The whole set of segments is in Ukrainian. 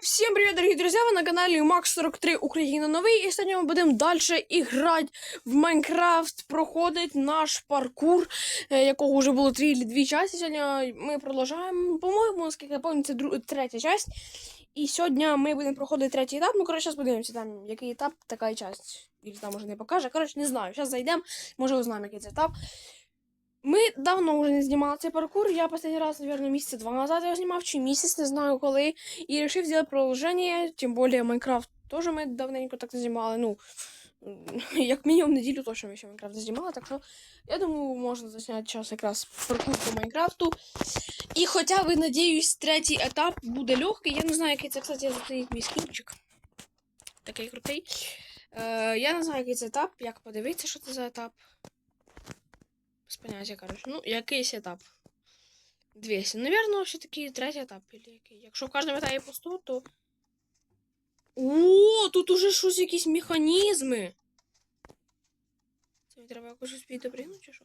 Всем привет, дорогие друзья! Вы на канале Max43 Україна Новий. І сьогодні ми будемо далі грати в Майнкрафт, проходить наш паркур, е, якого вже було три чи дві частини. Сьогодні ми продовжуємо, по-моєму, наскільки я пам'ятаю, це друг... третя часть. І сьогодні ми будемо проходити третій етап. Ну, коротше, зараз подивимося, там, який етап, така і часть. І там може не покаже. Коротше, не знаю. Зараз зайдемо, може узнаємо, який це етап. Ми давно вже не знімали цей паркур. Я останній раз, мабуть, місяця два назад його знімав, чи місяць, не знаю коли. И решив сделать продолжение, тем более Майнкрафт тоже мы давненько так не знімали. Ну, як мінімум неділю точно ми ще Майнкрафт не знімали, так що я думаю, можна засняти час якраз паркур по Майнкрафту. І хоча би, надіюсь, третій етап буде легкий. Я не знаю, який це, кстати, за цей мій скінчик. Такий крутий. Е, я не знаю, який це етап, як подивитися, що це за етап. Без поняття, коротше. Ну, якийсь етап. 200. Наверное, все-таки третій етап. Или який. Якщо в кожному етапі по 100, то. О, тут уже щось якісь механізми. Це треба якось щось підопригнути, чи що?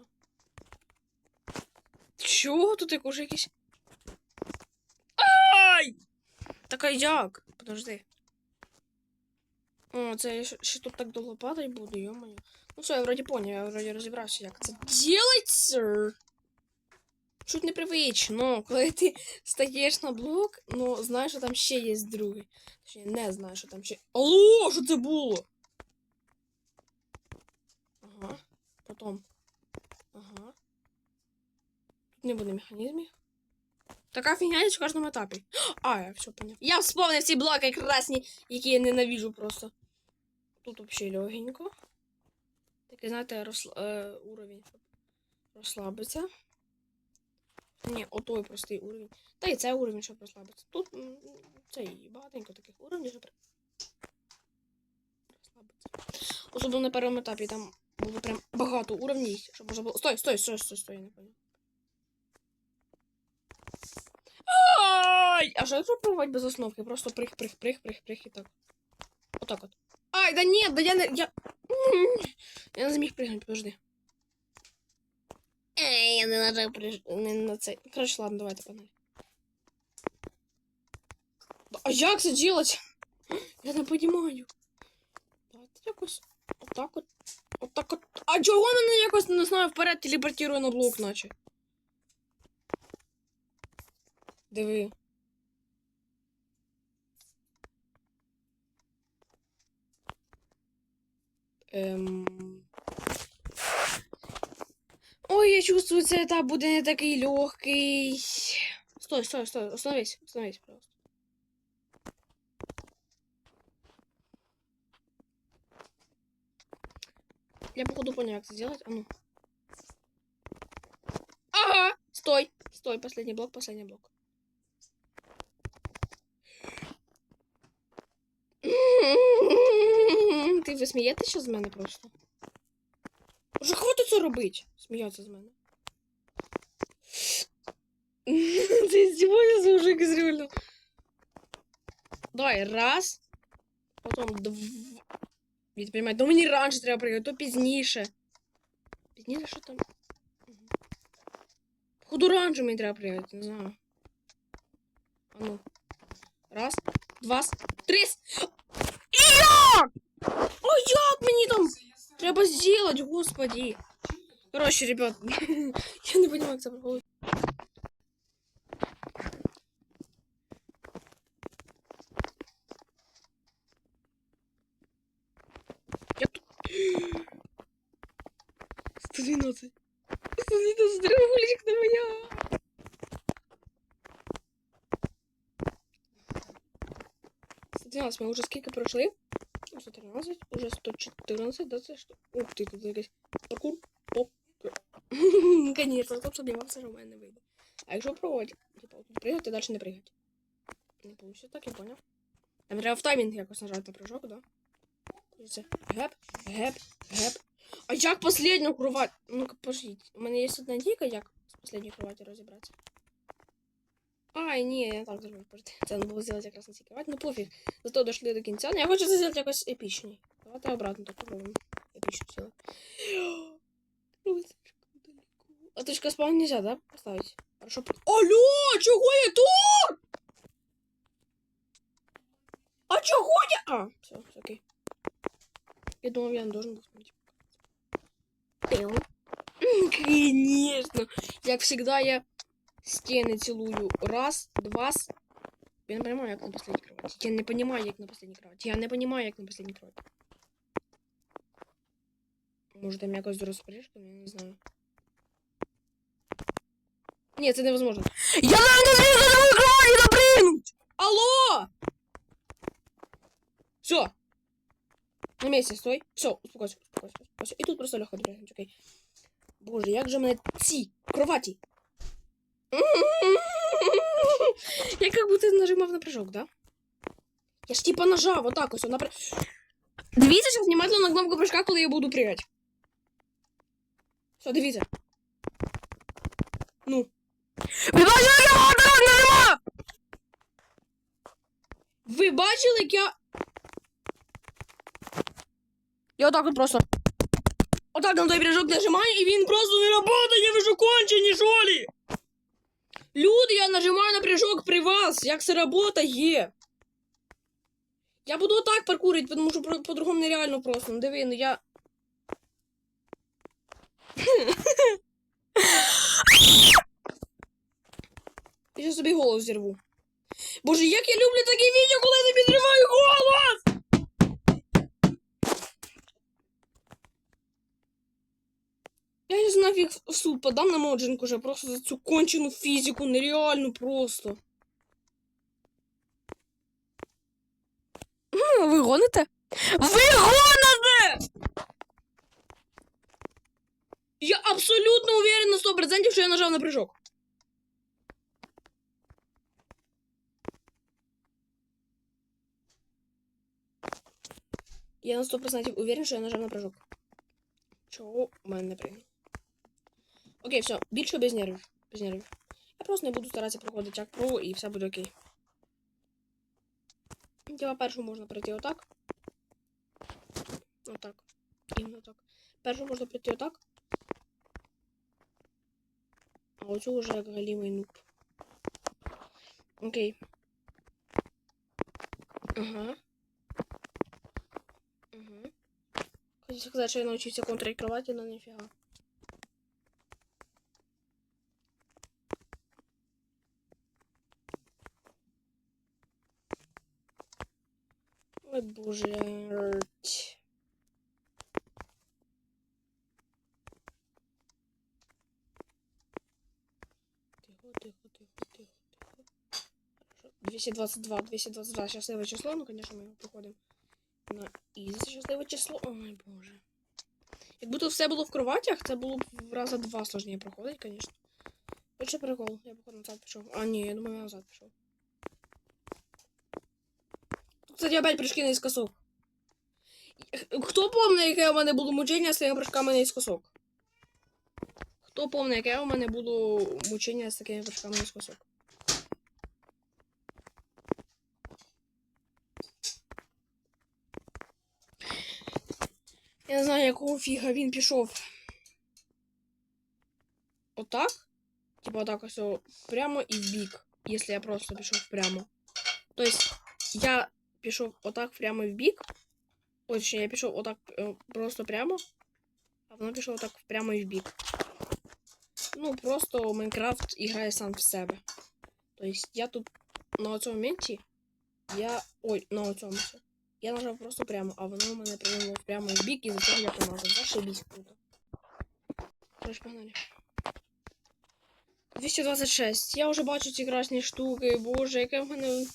Чого тут як уже якісь. Ай! Так а як? Подожди. О, це я ще, тут так довго падати буду, йо-моє. Ну все, я вроді поняв, я вроді розібрався, як це ділиться. Чуть непривично, коли ти стаєш на блок, ну знаєш, що там ще є другий. Точніше, не знаю, що там ще. Алло, що це було? Ага. Потом. Ага. Тут не буде механізмів. Така фігня є в кожному етапі. А, я все поняв. Я вспомнив ці блоки красні, які я ненавижу просто. Тут взагалі легенько. Такий, знаєте, розсла... е, уровень, щоб розслабитися. Ні, отой простий уровень. Та і це уровень, щоб розслабитися. Тут це і багатенько таких уровнів, щоб розслабитися. Особливо на першому етапі там було прям багато уровнів, щоб можна було. Стой, стой, стой, стой, стой, я не понял. Ай! А що якщо пробувати без основки? Просто прих, прих, прих, прих, прих і так. Отак от. Ай, да ні, да я. Я. Я не зміг пригнути, подожди. Ей, я не нажав приж... не на цей. Коротше, ладно, давайте погнали. А як це делать? Я не понимаю. Давайте якось отак от. Отак от. А чого мене якось не знаю вперед телепортує на блок, наче? Диви. Ем... Ой, я чувствую, цей етап буде не такий легкий. Стой, стой, стой, остановись, остановись, пожалуйста. Я походу понял, как это сделать. А ну. Ага! Стой! Стой, последний блок, последний блок. Ти ви смієтеся з мене просто? Вже хватить це робити. Сміятися з мене. Ти здіваєшся, мужик, реально. Давай, раз. Потім два. Я понимаю, то мені раніше треба пригати, то пізніше. Пізніше що там? Походу раніше мені треба пригати, не знаю. А ну. Раз, два, три. Як? О, як мені там? Треба сделать, господи. Короче, ребят, я не понимаю, как это проходит. Я тут... 112. 112 треугольничек на меня. Стадіалась, ми вже скільки пройшли? 113, уже 114, да це що? Ух ти, тут якийсь паркур. Оп. Конечно, хто б сумнівався, що в мене не вийде. А якщо пробувати, тут пригати, далі не пригати. Не получится, так, я понял. Там треба в таймінг якось нажати на прыжок, да? Це геп, геп, геп. А як последню кровать? Ну-ка, пожіть. У мене є одна дійка, як з последньої кроваті розібратися. Ай, ні, я так зроблю. Подожди. Це не було зробити якраз на цій кроваті. Ну пофіг. Зато дошли до кінця. Ну, я хочу це зробити якось епічний. Давайте обратно так попробуем. Епічно сделать. А точка спаун нельзя, да, поставить? Хорошо. Алло, чего я тут? чого я? А, все, все окей. Я думав, я не должен був тобі показати. М, Конечно. Як всегда, я стіни цілую. Раз, два. Я не понимаю, як на последній кроваті. Я не понимаю, як на последній кроваті. Я не понимаю, як на последній кроваті. Може там якось з розпоряджком, я не знаю. Ні, це невозможно. Я навіть не зміг на нову! Алло! Все. На месте, стой. Все, успокойся, успокойся, успокойся. І тут просто легко допригнуть, окей. Боже, як же мене ці кроваті. Я как будто нажимав на прыжок, да? Я ж типа нажав, отак ось, на при... Дивіться зараз внимательно на кнопку прыжка, коли я буду пригати. Все, дивіться. Ну. Ви бачили, як я отак нажимав? Ви бачили, як я... Я отак от просто... Отак на той прыжок нажимаю, і він просто не работає, ви що кончені, що ли? Люди, я нажимаю на прыжок при вас. Як це работає? Я буду отак паркурити, тому що по-другому нереально просто. Ну диви, ну я. Я собі голос зірву. Боже, як я люблю такі відео, коли я собі зриваю голос! Я нафіг в суд подам на моджинку вже просто за цю кончену фізику, нереально просто. Ви гоните? Ви гоните! Я абсолютно уверен на 100%, що я нажав на прыжок. Я на 100% уверен, що я нажав на прыжок. Чого у мене не прийняв? Окей, все, більше без нервів. Без нервів. Я просто не буду старатися проходити як про і все буде окей. Типа першу можна пройти отак. Отак. Іменно так. Першу можна пройти отак. А оцю вже як галімий нуб. Окей. Ага. Угу. Хотів сказати, що я навчився контроль кровати, але ніфіга. Боже. Тихо, тихо, тихо, тихо, тихо. Хорошо. 222, 222 счастливое число, ну, конечно, мы его проходим на із щасливе число. Ой, боже. Якби тут все було в кроватях, це було б в раза два сложніше проходить, звісно. Хоче прикол, я походу назад пішов. А, ні, я думаю, я назад пішов. Тут, кстати, опять прыжки наискосок. Хто помне, яке у мене було мучення з такими прыжками наискосок? Хто помне, яке у мене було мучення з такими прыжками наискосок? Я не знаю, якого фіга він пішов. Отак? Типа отак ось о, прямо і в бік, якщо я просто пішов прямо. Тобто я пішов отак прямо в бік. Точніше, я пішов отак е, просто прямо, а воно пішло отак прямо і в бік. Ну, просто Майнкрафт грає сам в себе. Тобто я тут на цьому моменті, я. Ой, на цьому. Я нажав просто прямо, а воно у мене прийшло прямо в бік, і за я помазав. Зашибісь круто. Тож погнали. 226. Я вже бачу ці красні штуки. Боже, яке в мене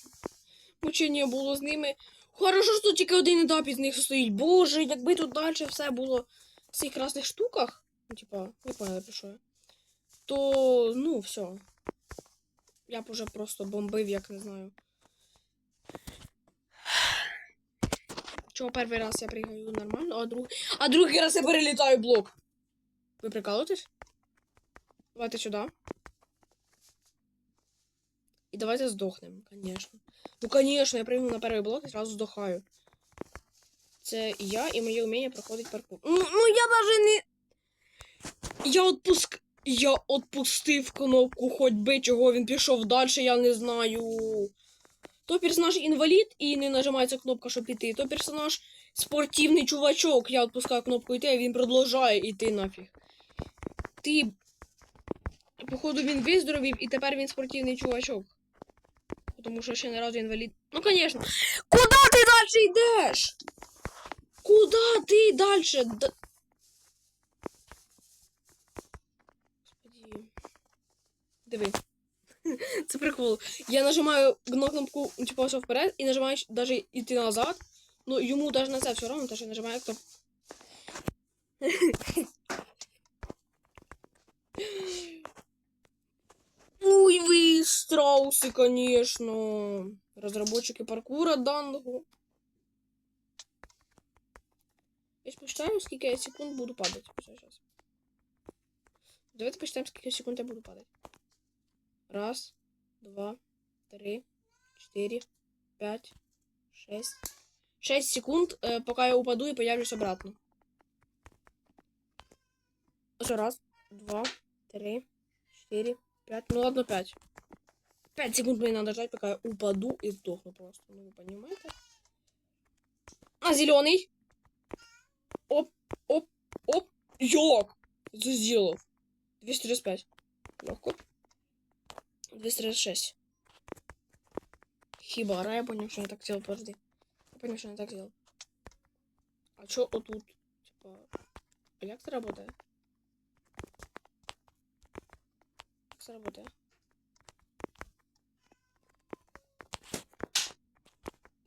мучення було з ними. Хорошо, що тут тільки один етап із них стоїть. Боже, якби тут далі все було в цих красних штуках. Ну, типа, не поняла, про що я. То, ну, все. Я б уже просто бомбив, як не знаю. Чого перший раз я пригаю нормально, а другий. А другий раз я перелітаю блок. Ви прикалуєтесь? Давайте сюди. І давайте здохнемо, конечно. Ну, конечно, я прыгну на перший блок і сразу здохаю. Це я і моє вміння проходить паркур. Ну, ну я даже не. Я отпуск. Я отпустив кнопку, хоч би чого він пішов далі, я не знаю. То персонаж інвалід і не нажимається кнопка, щоб піти, то персонаж спортивний чувачок. Я відпускаю кнопку йти, а він продовжує йти нафіг. Ти. Походу він виздоровів, і тепер він спортивний чувачок. Тому що ще не разу інвалід. Ну, звісно. Куди ти далі йдеш? Куди ти далі? Д... Господи. Диви. Це прикол. Я нажимаю на кнопку, типу, все вперед, і нажимаю навіть йти назад. Ну, йому навіть на це все що я нажимаю кнопку. Ой, вы страусы, конечно. Разработчики паркура данного. Я ж посчитаю, скільки я секунд буду падать. Все, сейчас. Давайте посчитаем, скільки секунд я буду падать. Раз, два, три, четыре, пять, шесть. Шесть секунд, э, пока я упаду и появлюсь обратно. Еще раз, два, три, четыре, пять. Ну ладно, пять. Пять секунд мне надо ждать, пока я упаду и сдохну просто. Ну вы понимаете? А, зеленый. Оп, оп, оп. Як? Це сделал. 235. Легко. 236. Хибара, я понял, что я так сделал, подожди. Я понял, что я так сделал. А чё вот тут? Типа, це работает? Це работает?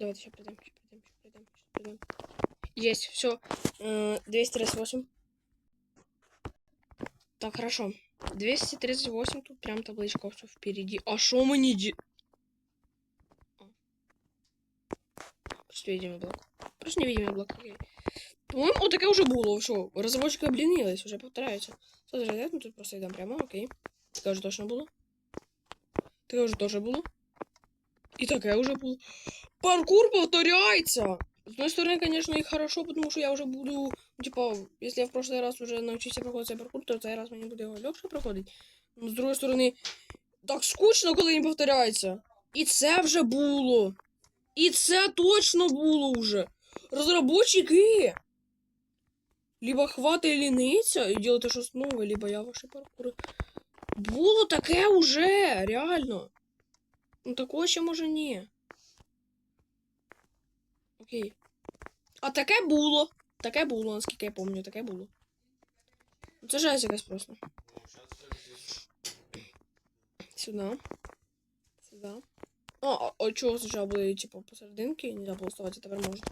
Давай еще придам, еще придам, еще придам, еще придам. Есть, все. 238. Так, хорошо. 238 тут прям табличка все впереди. А что мы не де... А. Просто видимый блок. Просто невидимый блок. По-моему, вот такая уже была, Все, разработчик обленилась, уже повторяется. Смотри, мы тут просто идем прямо, окей. Такая уже точно было. Такая уже тоже было. Було. І таке вже було. Паркур повторяється! С одной стороны, конечно, и хорошо, потому что я уже буду, ну, типа, если я в прошлый раз уже научився проходити цей паркур, то цей раз мені буде його легше проходити. Но з другої сторони, так скучно, коли він повторяється. І це вже було. І це точно було вже. Розробники. Либо хватає ліниться і делайте щось нове, либо я ваші паркури. Було таке уже, реально. Ну такого ще може ні. Окей. А таке було. Таке було, наскільки я пам'ятаю, таке було. Ну, Це жесть якась просто. Сюди. Сюди. А, а, а чого спочатку були, типу, посерединки, не було ставати, тепер можна.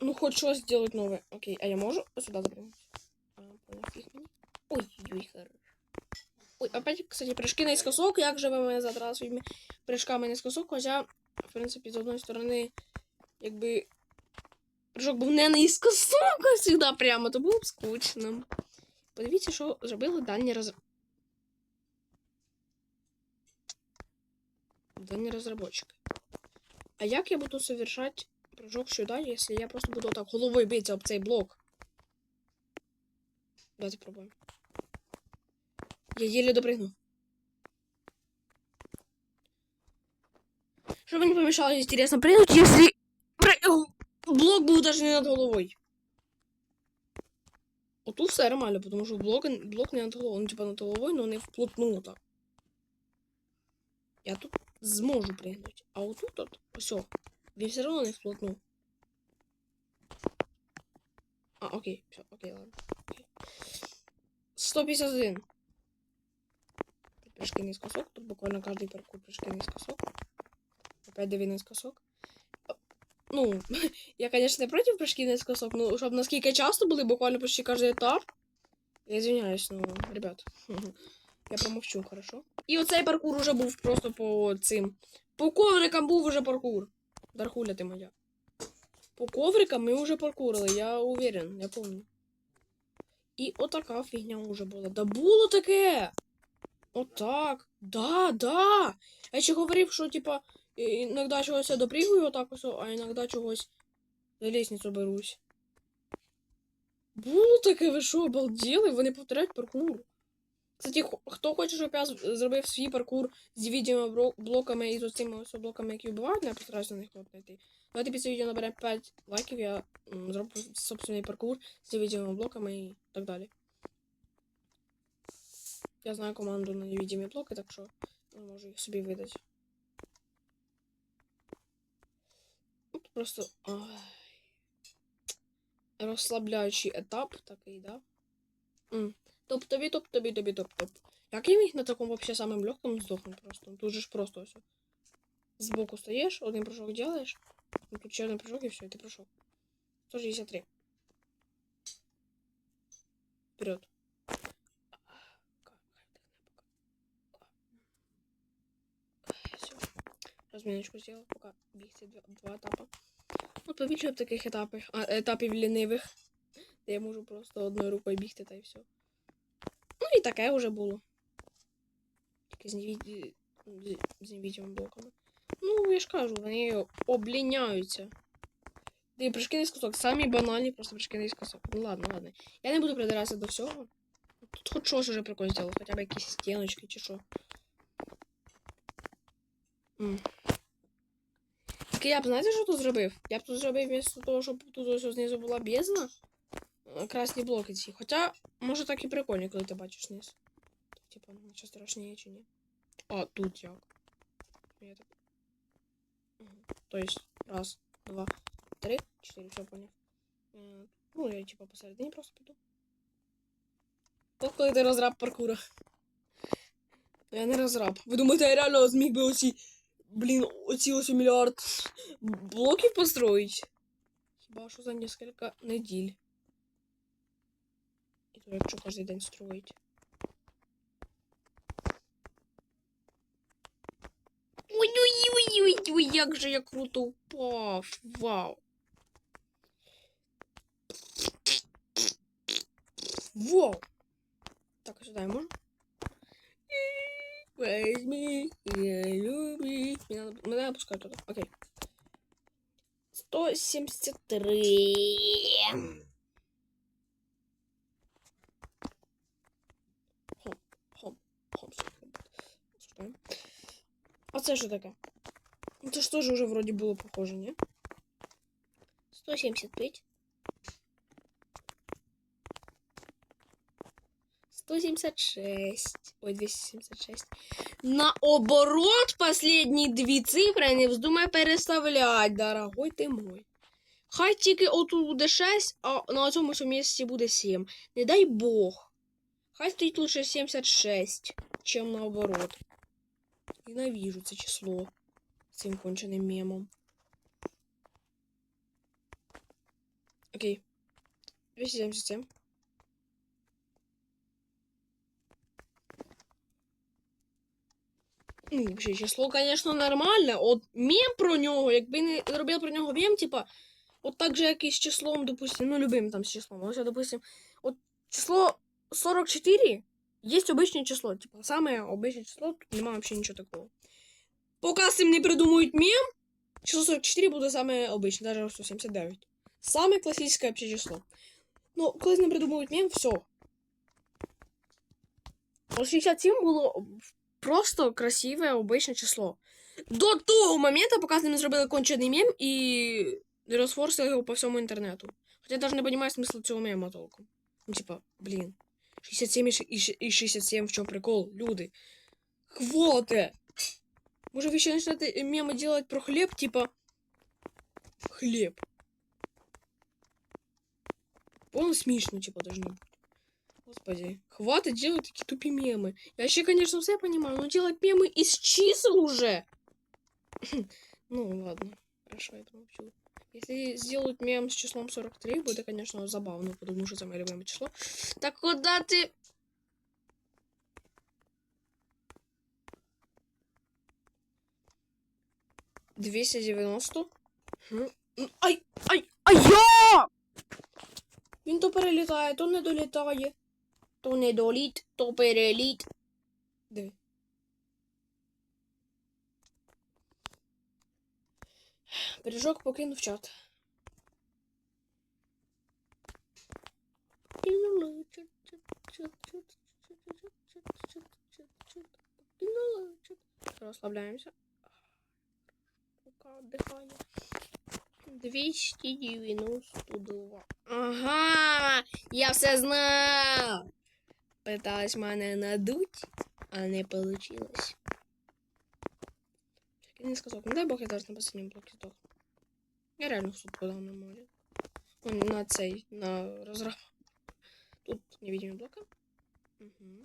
Ну, хоч щось зробити нове. Окей, а я можу сюди запрямити? А, понял, фіг мені. Ой, ой, хорош. Ой, опять, кстати, прыжки наискосок, як же ви мене задрали своїми прыжками наискосок, хоча, в принципі, з одної сторони, якби прыжок був не наискосок, а завжди прямо, то було б скучно. Подивіться, що зробили дальні роз... Дальні розробники. А як я буду совершать прыжок сюди, якщо я просто буду так головою битися об цей блок? Давайте пробуємо. Я еле допрыгну. Чтобы не помешало, интересно, прыгнуть, если пры- блок был даже не над головой. Вот тут все нормально, потому что блок, блок не над головой, он типа над головой, но не вплотную так. Я тут зможу прыгнуть. А вот тут вот, все, він все равно не вплотную. А, окей, все, окей, ладно. Окей. 151. Прыжки наискосок. Тут буквально каждый паркур прыжки наискосок. Опять дави наискосок. А, Ну, я, конечно, не против прыжки наискосок, но чтобы насколько часто были, буквально почти каждый этап. Я извиняюсь, но, ребят, я промовчу, хорошо? І оцей паркур уже був просто по цим. По коврикам був уже паркур. Дархуля ти моя. По коврикам ми вже паркурили, я уверен, я помню. І отака фігня уже була. Да було таке! Отак. Да, да. Я ще говорив, що типа іноді чогось я допригую отак ось, а іноді чогось за лестницю берусь. Було таке, ви що, обалділи? Вони повторяють паркур. Кстати, хто хоче, щоб я зробив свій паркур з відео блоками і з цими блоками, які вбивають, я постараюся на них знайти. Давайте після відео наберемо 5 лайків, я зроблю собственний паркур з відео блоками і так далі. Я знаю команду на невидимі блоки, так що я можу їх собі видати. Тут просто. Ай. Розслабляючий етап такий, да? Топ тобі, топ тобі, тобі, топ топ. Як я міг на такому вообще самим легкому здохнути просто? Тут же ж просто все. Збоку стоїш, один прыжок делаешь, ну, тут ще один прыжок і все, і ти пройшов. 163. Вперед. Все. Розміночку сделал, пока бігти два, два етапи. Ну, побільше б таких етапів, а, етапів лінивих, де я можу просто одною рукою бігти та й все. Ну і таке вже було. Тільки з невід... блоками. Ну, я ж кажу, вони обліняються. Да і прыжки наискосок. Самі банальні, просто прыжки наискосок. Ну ладно, ладно. Я не буду придиратися до всього. Тут хоч щось уже прикольно зробили, хоча б якісь стіночки чи що. М. Я б знаєте, що тут зробив? Я б тут зробив вместо того, щоб тут ось знизу була бездна. е, Красні блоки ці. Хоча, може так і прикольно, коли ти бачиш низ. Типа, ну, що страшніше чи ні. А, тут як? Я так... Мгм. То есть, раз, два, три, четыре, все понял. Е, Ну, я типа посередині просто піду. От коли ти розраб паркура. Я не розраб. Ви думаєте, я реально зміг би оці, блін, оці ось мільярд блоків построїть? Хіба що за несколько неділь. І то якщо кожен день строїть. Ой-ой-ой-ой-ой, як же я круто упав. Вау. Вау. Так, а сюда я можу? Возьми, я люби. Меня, надо- меня опускают туда. Окей. 173. Хом, хом. А це що таке? Ну, Це ж теж вже вроді було похоже, ні? 175. 176. Ой, 276. Наоборот, последние дві цифри не вздумай переставлять, дорогой ти мой. Хай тільки отут буде 6, а на цьому місці буде 7. Не дай Бог. Хай стоїть лучше 76, чим наоборот. Ненавижу це число з цим конченим мемом. Окей. 277. Ну, вообще, число, конечно, нормальне. От мем про нього, якби не робив про нього мем, типа, от так же, як і з числом, допустим, ну, любим там з числом. Ось, допустим, от число 44 є обичне число. Типа, саме обичне число, тут немає вообще нічого такого. Поки цим не придумають мем, число 44 буде саме обичне, навіть 179. Саме класичне вообще число. Ну, коли з ним придумають мем, все. 67 було просто красиве обичне число. До того моменту, поки з ним зробили кончений мем і розфорсили його по всьому інтернету. Хоча я навіть не розумію смисл цього мема толком. Ну, типа, блін. 67 і ши- і ши- і 67, в чому прикол, люди. Хвоте! Може, ви ще почнете меми делать про хліб, типа. Хліб. Полно смішно, типа, должно бути. Господи, хватит делать такие тупые мемы. Я вообще, конечно, все понимаю, но делать мемы из чисел уже. Ну, ладно. Хорошо, я промолчу. Если сделают мем с числом 43, будет, конечно, забавно, потому что это мое любимое число. Так куда ты... Двести девяносто. Ай, ай, ай, я! Він то перелітає, то не долітає. То переліт. Диви. Пиріжок покинув чат. Розслабляємося. Рука отдихає. 292. Ага, я все знав. Питались мене надуть, а не получилось. Так, я не сказав, не дай Бог я зараз на последньому блокі здох. Я реально в суп подав на морі. Он на цей, на розрав. Тут невидимый блока. Угу.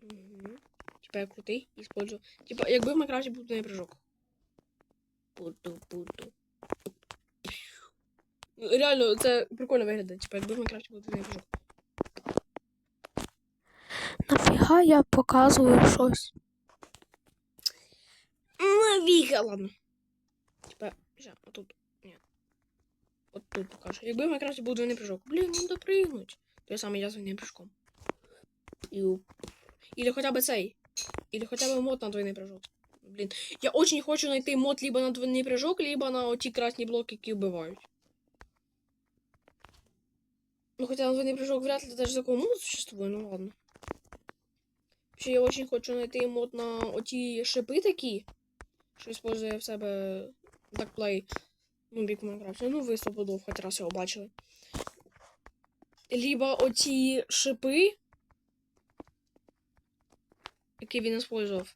Угу. Типа я крутий, использую. Типа, якби в Майнкрафті був не прыжок. Буду, буду. Реально, це прикольно виглядає. Типа, якби в Майнкрафті був не прыжок. Нафіга я показую щось. Навіка, ладно. Типа, ща, отут. Ні. От тут покажу. Якби в Майнкрафті був двойний прыжок. Блін, ну допригнуть. Той самий я з двойним прыжком. Іу. Или хоча б цей. Или хоча б мод на двойний прыжок. Блін. Я очень хочу знайти мод либо на двойний прыжок, либо на оті красні блоки, які вбивають. Ну, хотя на двойний прыжок вряд ли даже такого моду существует, ну ладно. Ще я очень хочу знайти мод на оті шипи такі, що использує в себе дакплей. Ну, бік Майнкрафті. Ну, ви стопудов хоч раз його бачили. Либо оті шипи, які він использував.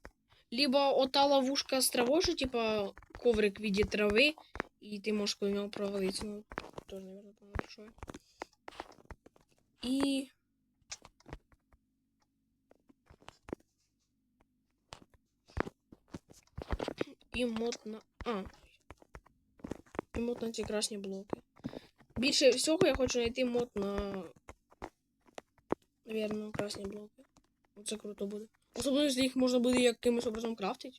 Либо ота ловушка з травою, що, типа, коврик в виді трави, і ти можеш коли нього провалитися. Ну, теж, наверное, помню, що. І... І мод на. А. І мод на ці красні блоки. Більше всього я хочу знайти мод на. Навірно, красні блоки. Оце круто буде. Особливо, якщо їх можна буде якимось образом крафтити.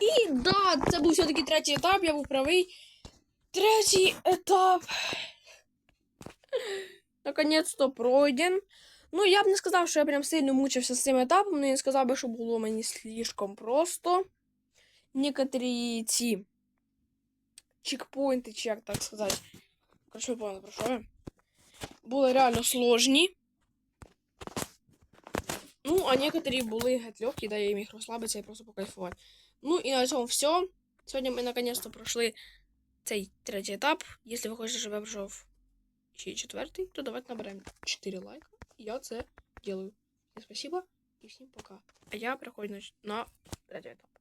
І да, це був все-таки третій етап, я був правий. Третій етап. Наконець-то пройден. Ну, я б не сказав, що я прям сильно мучився з цим етапом, але я не сказав би, що було мені слишком просто. Некоторі ці чекпоінти, чи як так сказати. Короче, ви поняли, про що я. Були реально сложні. Ну, а некоторі були геть легкі, да я міг розслабитися і просто покайфувати. Ну і на цьому все. Сьогодні ми наконец-то пройшли цей третій етап. Якщо ви хочете, щоб я пройшов ще й четвертий, то давайте наберемо 4 лайка. І я це делаю. Всім спасибо і всім пока. А я переходжу на- на третій етап.